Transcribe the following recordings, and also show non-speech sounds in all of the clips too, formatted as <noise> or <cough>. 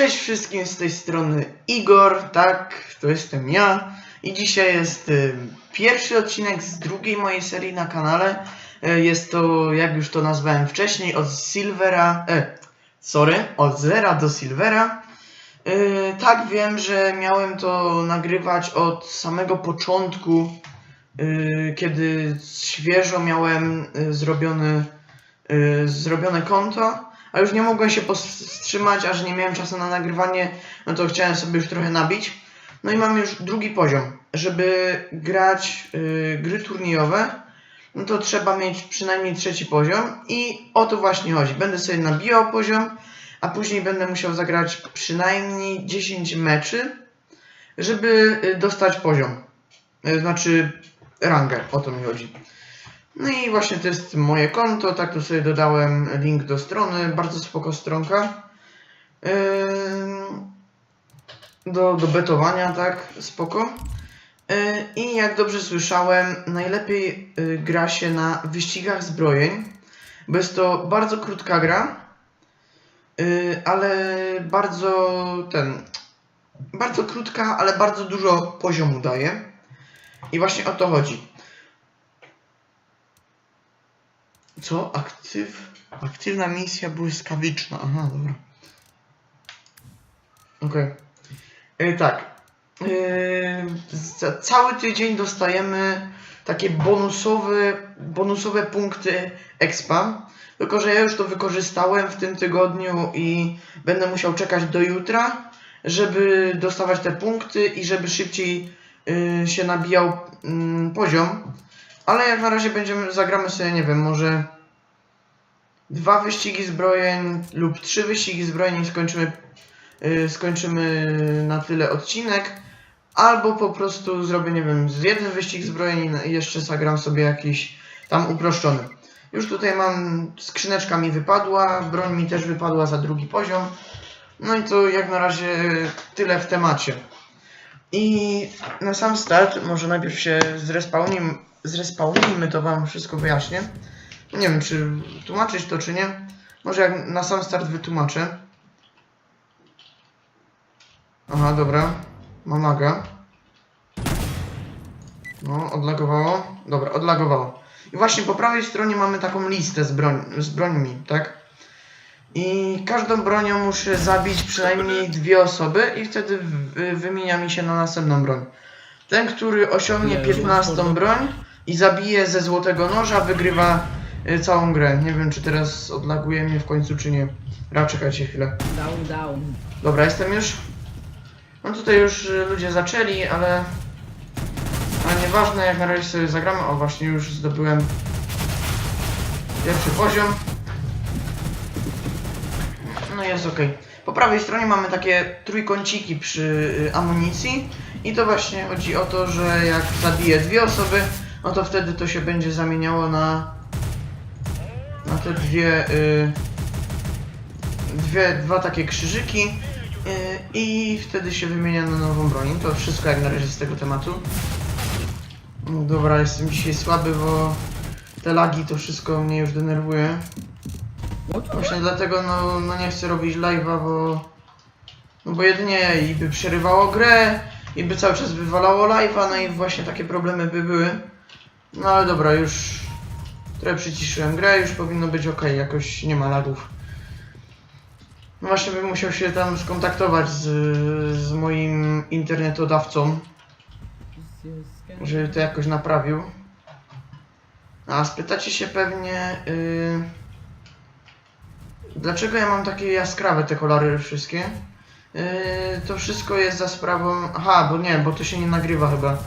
Cześć wszystkim z tej strony Igor, tak, to jestem ja i dzisiaj jest y, pierwszy odcinek z drugiej mojej serii na kanale. Y, jest to, jak już to nazwałem wcześniej, od Silvera, e, sorry, od Zera do Silvera. Y, tak, wiem, że miałem to nagrywać od samego początku, y, kiedy świeżo miałem y, zrobiony, y, zrobione konto. A już nie mogłem się powstrzymać, aż nie miałem czasu na nagrywanie, no to chciałem sobie już trochę nabić. No i mam już drugi poziom. Żeby grać y, gry turniejowe, no to trzeba mieć przynajmniej trzeci poziom i o to właśnie chodzi. Będę sobie nabijał poziom, a później będę musiał zagrać przynajmniej 10 meczy, żeby y, dostać poziom. Y, Znaczy rangę, o to mi chodzi. No i właśnie to jest moje konto, tak tu sobie dodałem link do strony, bardzo spoko stronka. Do, do betowania, tak, spoko. Yy, I jak dobrze słyszałem, najlepiej yy, gra się na wyścigach zbrojeń, bo jest to bardzo krótka gra, yy, ale bardzo ten, bardzo krótka, ale bardzo dużo poziomu daje. I właśnie o to chodzi. Co? Aktyw... Aktywna misja błyskawiczna. Aha, dobra. Okej. Okay. Tak. Yy, cały tydzień dostajemy takie bonusowe, bonusowe punkty expa. Tylko, że ja już to wykorzystałem w tym tygodniu i będę musiał czekać do jutra, żeby dostawać te punkty i żeby szybciej yy, się nabijał yy, poziom. Ale jak na razie będziemy, zagramy sobie, nie wiem, może dwa wyścigi zbrojeń lub trzy wyścigi zbrojeń i skończymy, yy, skończymy na tyle odcinek. Albo po prostu zrobię, nie wiem, z jeden wyścig zbrojeń i jeszcze zagram sobie jakiś tam uproszczony. Już tutaj mam, skrzyneczka mi wypadła, broń mi też wypadła za drugi poziom. No i to jak na razie tyle w temacie. I na sam start, może najpierw się zrespawnijmy, zrespawnijmy to wam wszystko wyjaśnię. Nie wiem, czy tłumaczyć to, czy nie. Może jak na sam start wytłumaczę. Aha, dobra. Mam laga. No, odlagowało. Dobra, odlagowało. I właśnie po prawej stronie mamy taką listę z, broń, z brońmi, tak? I każdą bronią muszę zabić przynajmniej dwie osoby i wtedy wy- wymienia mi się na następną broń. Ten, który osiągnie Nie, 15 może- broń i zabije ze złotego noża, wygrywa y, całą grę. Nie wiem, czy teraz odlaguje mnie w końcu, czy nie. Ra, czekajcie chwilę. Down, down. Dobra, jestem już. No tutaj już y, ludzie zaczęli, ale... Ale nieważne, jak na razie sobie zagramy. O, właśnie już zdobyłem pierwszy poziom. No jest ok. Po prawej stronie mamy takie trójkąciki przy y, amunicji. I to właśnie chodzi o to, że jak zabiję dwie osoby, no to wtedy to się będzie zamieniało na... Na te dwie... Y, dwie, dwa takie krzyżyki yy, i wtedy się wymienia na nową broń. To wszystko jak na razie z tego tematu. No Dobra, jestem dzisiaj słaby, bo te lagi to wszystko mnie już denerwuje. Właśnie dlatego no, no nie chcę robić live'a, bo no bo jedynie i by przerywało grę, i by cały czas wywalało live'a, no i właśnie takie problemy by były. No ale dobra, już trochę przyciszyłem grę, już powinno być ok, jakoś nie ma lagów. No właśnie bym musiał się tam skontaktować z, z moim internetodawcą, żeby to jakoś naprawił. A spytacie się pewnie, yy, dlaczego ja mam takie jaskrawe te kolory wszystkie? Yy, to wszystko jest za sprawą. Aha, bo nie, bo to się nie nagrywa chyba,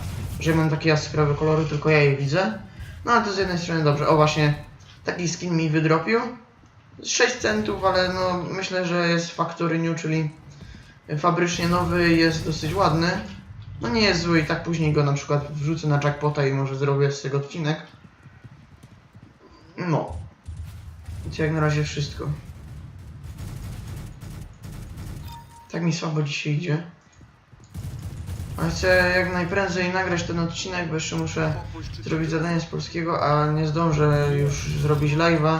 że mam takie jaskrawe kolory, tylko ja je widzę. No ale to z jednej strony dobrze. O właśnie, taki skin mi wydropił. 6 centów, ale no myślę, że jest Factory New, czyli fabrycznie nowy, jest dosyć ładny. No nie jest zły i tak później go na przykład wrzucę na jackpota i może zrobię z tego odcinek. No. I to jak na razie wszystko. Tak mi słabo dzisiaj idzie. Ale chcę jak najprędzej nagrać ten odcinek, bo jeszcze muszę zrobić zadanie z polskiego, a nie zdążę już zrobić live'a.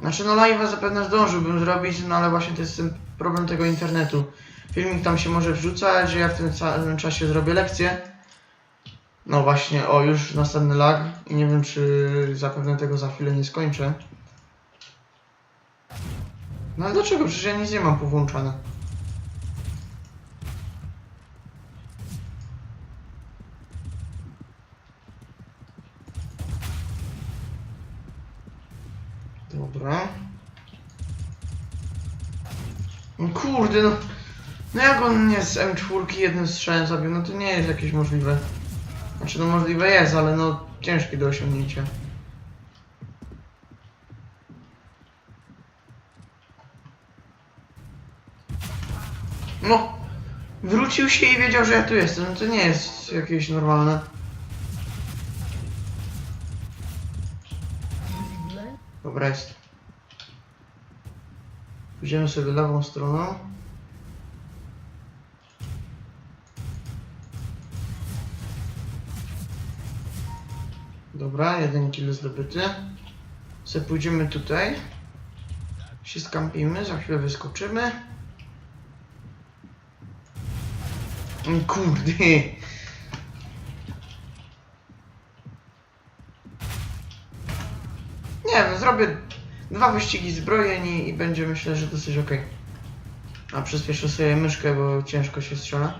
Znaczy no live'a zapewne zdążyłbym zrobić, no ale właśnie to jest ten problem tego internetu. Filmik tam się może wrzucać, ja w tym czasie zrobię lekcję. No właśnie, o już następny lag i nie wiem czy zapewne tego za chwilę nie skończę. No ale dlaczego? Przecież ja nic nie mam powłączane. Dobra. No kurde, no. No jak on nie z M4 jednym strzałem zabił, no to nie jest jakieś możliwe. Znaczy no możliwe jest, ale no ciężkie do osiągnięcia. No, wrócił się i wiedział, że ja tu jestem, no to nie jest jakieś normalne. Dobra jest. Pójdziemy sobie lewą stroną. Dobra, jeden kill zdobyty. Sobie pójdziemy tutaj. Się skampimy, za chwilę wyskoczymy. Mm, Kurde. Nie wiem, zrobię dwa wyścigi zbrojeń i, i będzie myślę, że dosyć ok. A przyspieszę sobie myszkę, bo ciężko się strzela.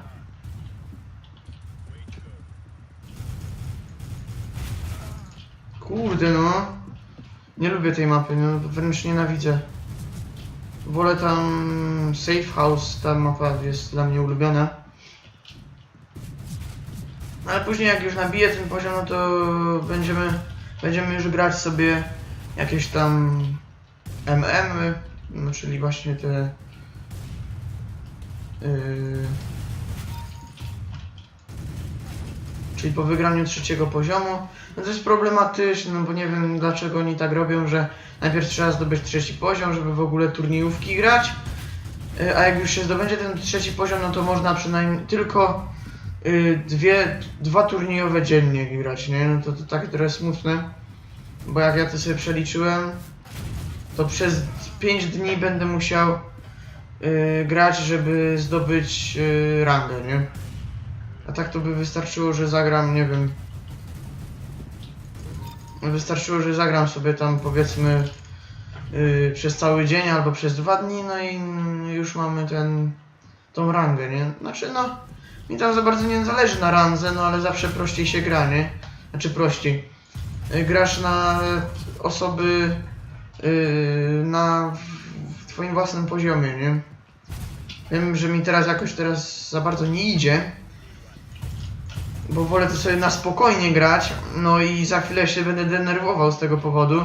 Kurde no. Nie lubię tej mapy, no wręcz nienawidzę. Wolę tam Safe House, ta mapa jest dla mnie ulubiona. Ale później jak już nabiję ten poziom, no to będziemy, będziemy już grać sobie jakieś tam MM, czyli właśnie te yy, czyli po wygraniu trzeciego poziomu. No to jest problematyczne, no bo nie wiem dlaczego oni tak robią, że najpierw trzeba zdobyć trzeci poziom, żeby w ogóle turniejówki grać, Yy, a jak już się zdobędzie ten trzeci poziom, no to można przynajmniej tylko yy, dwie, dwa turniejowe dziennie grać, nie? No to, to takie trochę smutne. Bo jak ja to sobie przeliczyłem, to przez 5 dni będę musiał y, grać, żeby zdobyć y, rangę, nie? A tak to by wystarczyło, że zagram, nie wiem. Wystarczyło, że zagram sobie tam powiedzmy y, przez cały dzień albo przez dwa dni, no i już mamy ten tą rangę, nie? Znaczy no, mi tam za bardzo nie zależy na randze, no ale zawsze prościej się gra, nie? Znaczy prościej y, grasz na osoby y, na twoim własnym poziomie, nie? Wiem, że mi teraz jakoś teraz za bardzo nie idzie, bo wolę to sobie na spokojnie grać, no i za chwilę się będę denerwował z tego powodu.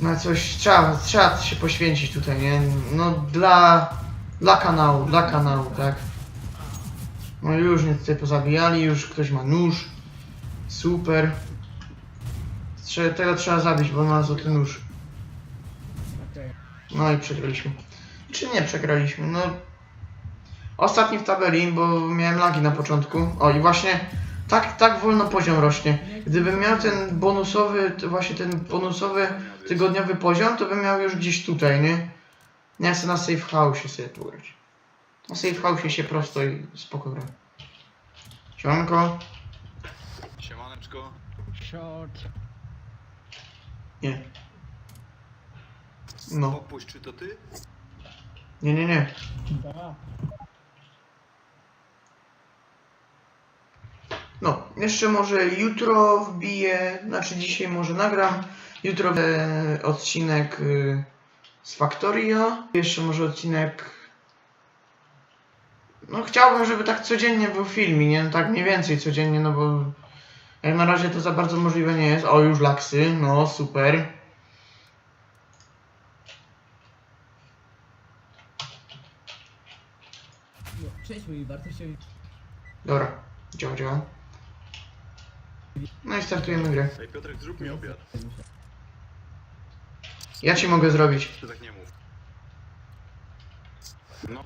Na coś trzeba, trzeba się poświęcić tutaj, nie? No dla, dla kanału, dla kanału, tak? No już mnie tutaj pozabijali, już ktoś ma nóż. Super. Trze- tego trzeba zabić, bo ma złoty nóż. Okej. No i przegraliśmy. Czy nie przegraliśmy? No. Ostatni w tabeli, bo miałem lagi na początku. O i właśnie tak, tak wolno poziom rośnie. Gdybym miał ten bonusowy, t- właśnie ten bonusowy tygodniowy poziom, to bym miał już gdzieś tutaj, nie? Ja chcę na safe house sobie pograć. Na safe house się prosto i spoko gra. Siemanko. Siemaneczko. Short. Nie. No. Opuść, czy to ty? Nie, nie, nie. Da. No, jeszcze może jutro wbiję, znaczy dzisiaj może nagram. Jutro e, odcinek y, z Factorio. Jeszcze może odcinek. No chciałbym, żeby tak codziennie był film, i nie? Tak mniej więcej codziennie, no bo jak na razie to za bardzo możliwe nie jest. O, już laksy, no super. No, cześć mój wartościowy. Dobra, działa, działa. No i startujemy grę. Ej Piotrek, zrób mi obiad. Ja ci mogę zrobić. Ty tak nie mów. No,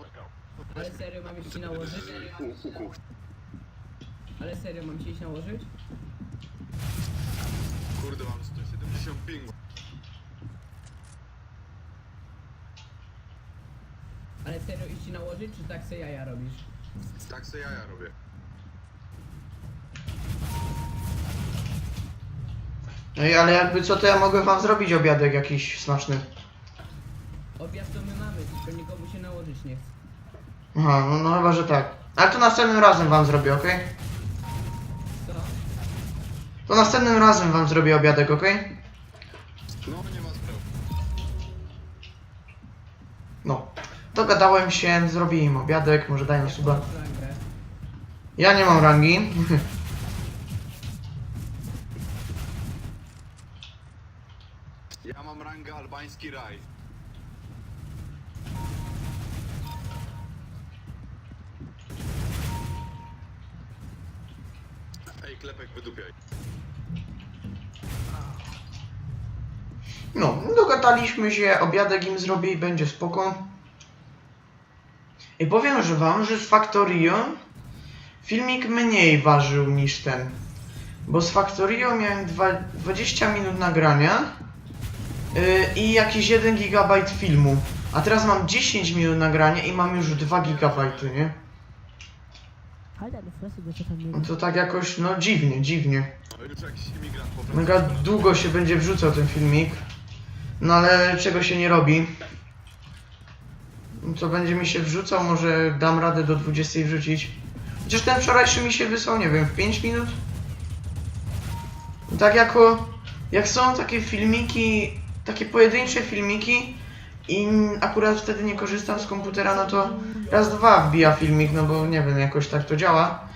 Ale serio mam się nałożyć? u, uku. Ale serio mam się iść nałożyć? Bingo. Ale serio iść ci nałożyć, czy tak se jaja robisz? Tak se jaja robię. No Ej, ale jakby co, to ja mogę wam zrobić obiadek jakiś smaczny. Obiad to my mamy, tylko nikomu się nałożyć nie chce. Aha, no, no chyba, że tak. Ale to następnym razem wam zrobię, okej? Co? To następnym razem wam zrobię obiadek, okej? No, nie ma sprawy. No. Dogadałem się, zrobię im obiadek, może dają suba. Flangrę. Ja nie mam rangi. Ja mam rangę albański raj. Dogadaliśmy się, obiadek im zrobię i będzie spoko. I powiem, że wam, że z Factorio filmik mniej ważył niż ten. Bo z Factorio miałem dwa, 20 minut nagrania yy, i jakiś 1 GB filmu. A teraz mam 10 minut nagrania i mam już 2 GB, nie? No to tak jakoś, no dziwnie, dziwnie. No, Mega długo się będzie wrzucał ten filmik. No ale czego się nie robi. To będzie mi się wrzucał, może dam radę do 20 wrzucić. Chociaż ten wczorajszy mi się wysłał, nie wiem, w 5 minut? Tak jako, jak są takie filmiki, takie pojedyncze filmiki i akurat wtedy nie korzystam z komputera, no to raz, dwa wbija filmik, no bo nie wiem, jakoś tak to działa.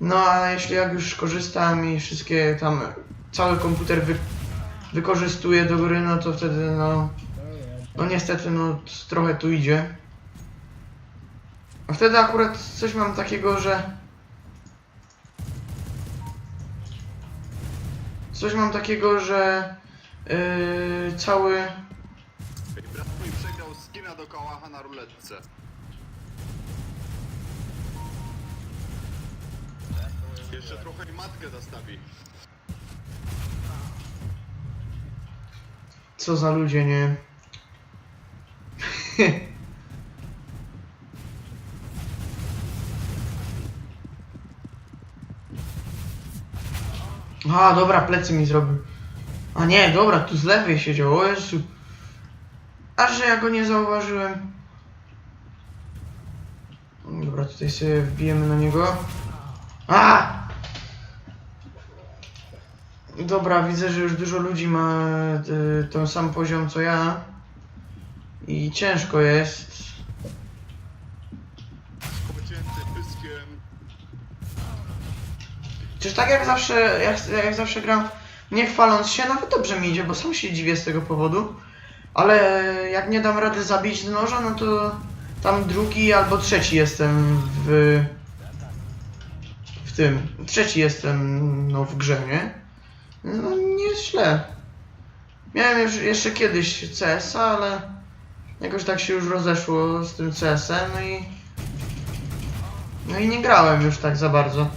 No a jeśli jak już korzystam i wszystkie tam, cały komputer wy, wykorzystuję do gry, no to wtedy no, no niestety no trochę tu idzie. A wtedy akurat coś mam takiego, że coś mam takiego, że yy, cały mój przegrał do na ruletce. Jeszcze trochę i matkę zastawi. Co za ludzie, nie? <laughs> A, dobra, plecy mi zrobił. A nie, dobra, tu z lewej siedział, o Jezu. A że ja go nie zauważyłem. Dobra, tutaj sobie wbijemy na niego. A! Dobra, widzę, że już dużo ludzi ma y, ten sam poziom co ja. I ciężko jest. Pocięty pyskiem. Czyż tak jak zawsze, jak, jak zawsze gram, nie chwaląc się, nawet dobrze mi idzie, bo sam się dziwię z tego powodu. Ale jak nie dam rady zabić noża, no to tam drugi albo trzeci jestem w... W tym. Trzeci jestem, no, w grze, nie? No, nie jest źle. Miałem już jeszcze kiedyś CS-a, ale jakoś tak się już rozeszło z tym CS-em, no i... No i nie grałem już tak za bardzo.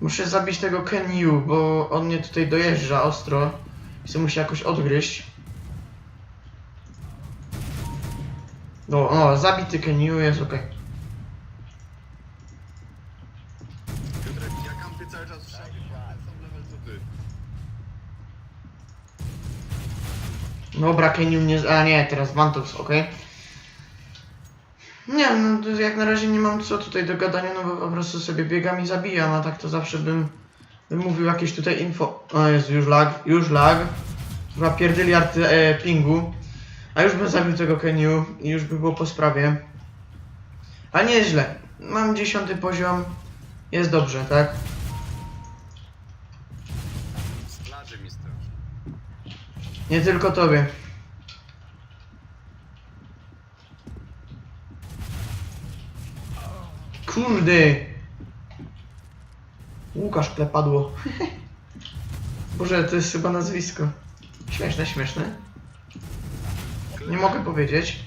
Muszę zabić tego Ken Yu, bo on mnie tutaj dojeżdża ostro. I musi jakoś odgryźć. No, no, zabity Ken Yu jest okej. Piotrek, Dobra, Ken Yu mnie... A nie, teraz Vantos, okej. Nie, no to jak na razie nie mam co tutaj do gadania, no bo po prostu sobie biegam i zabijam, a tak to zawsze bym, bym mówił jakieś tutaj info. O jest już lag, już lag. Chyba pierdyliard e, pingu. A już bym zabił tego Keniu i już by było po sprawie. A nie jest źle. Mam dziesiąty poziom. Jest dobrze, tak? Nie tylko tobie. Kurde! Łukasz klepadło. Boże, to jest chyba nazwisko. Śmieszne, śmieszne. Nie mogę powiedzieć.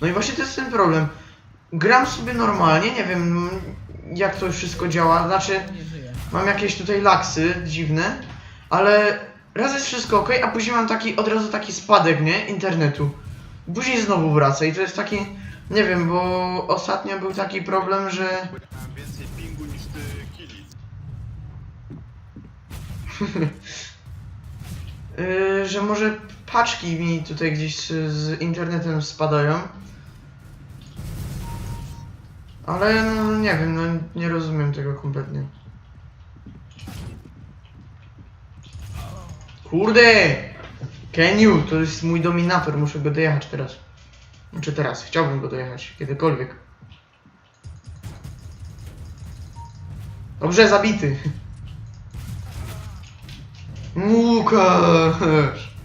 No i właśnie to jest ten problem. Gram sobie normalnie, nie wiem jak to wszystko działa. Znaczy. Mam jakieś tutaj laksy dziwne, ale raz jest wszystko ok, a później mam taki, od razu taki spadek, nie? Internetu. Później znowu wraca i to jest taki, nie wiem, bo ostatnio był taki problem, że... Miałem więcej pingu niż ty killi. Yy, że może paczki mi tutaj gdzieś z, z internetem spadają. Ale no nie wiem, no nie rozumiem tego kompletnie. Kurde! Keniu, to jest mój dominator, muszę go dojechać teraz. Znaczy teraz, chciałbym go dojechać, kiedykolwiek. Dobrze, zabity. Łukasz!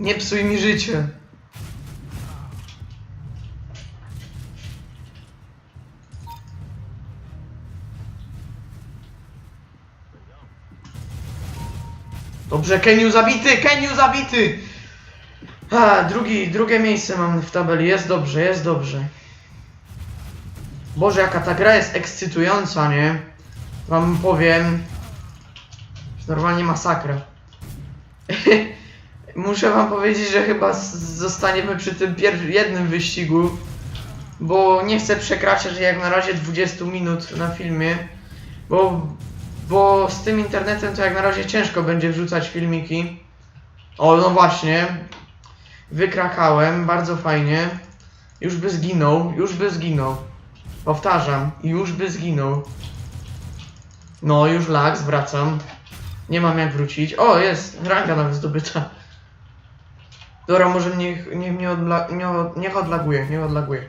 Nie psuj mi życie. Dobrze, Keniu zabity! Keniu zabity! A, drugi, drugie miejsce mam w tabeli. Jest dobrze, jest dobrze. Boże, jaka ta gra jest ekscytująca, nie? Wam powiem. Normalnie masakra. <laughs> Muszę wam powiedzieć, że chyba zostaniemy przy tym jednym wyścigu, bo nie chcę przekraczać jak na razie 20 minut na filmie, bo, bo z tym internetem to jak na razie ciężko będzie wrzucać filmiki. O, no właśnie. Wykrakałem, bardzo fajnie. Już by zginął, już by zginął. Powtarzam, już by zginął. No, już lag, zwracam. Nie mam jak wrócić. O, jest! Ranga nawet zdobyta. Dobra, może niech, niech mnie odla, nie, niech odlaguje, niech odlaguje.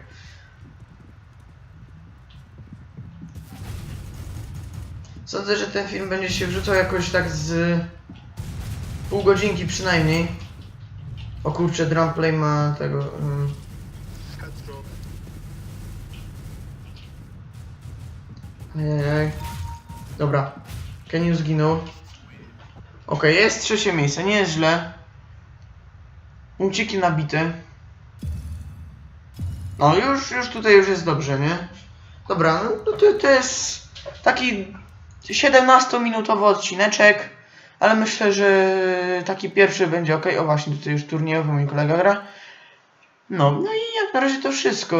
Sądzę, że ten film będzie się wrzucał jakoś tak z pół godzinki przynajmniej. O kurczę, Drumplay ma tego... Headshot. Ajajaj. Dobra. Keniu zginął. Okej, jest trzecie miejsce, nie jest źle. Punkciki nabite. No już, już tutaj już jest dobrze, nie? Dobra, no to, to jest taki 17-minutowy odcineczek, ale myślę, że taki pierwszy będzie ok. O właśnie, tutaj już turniejowy mój kolega gra. No, no i jak na razie to wszystko.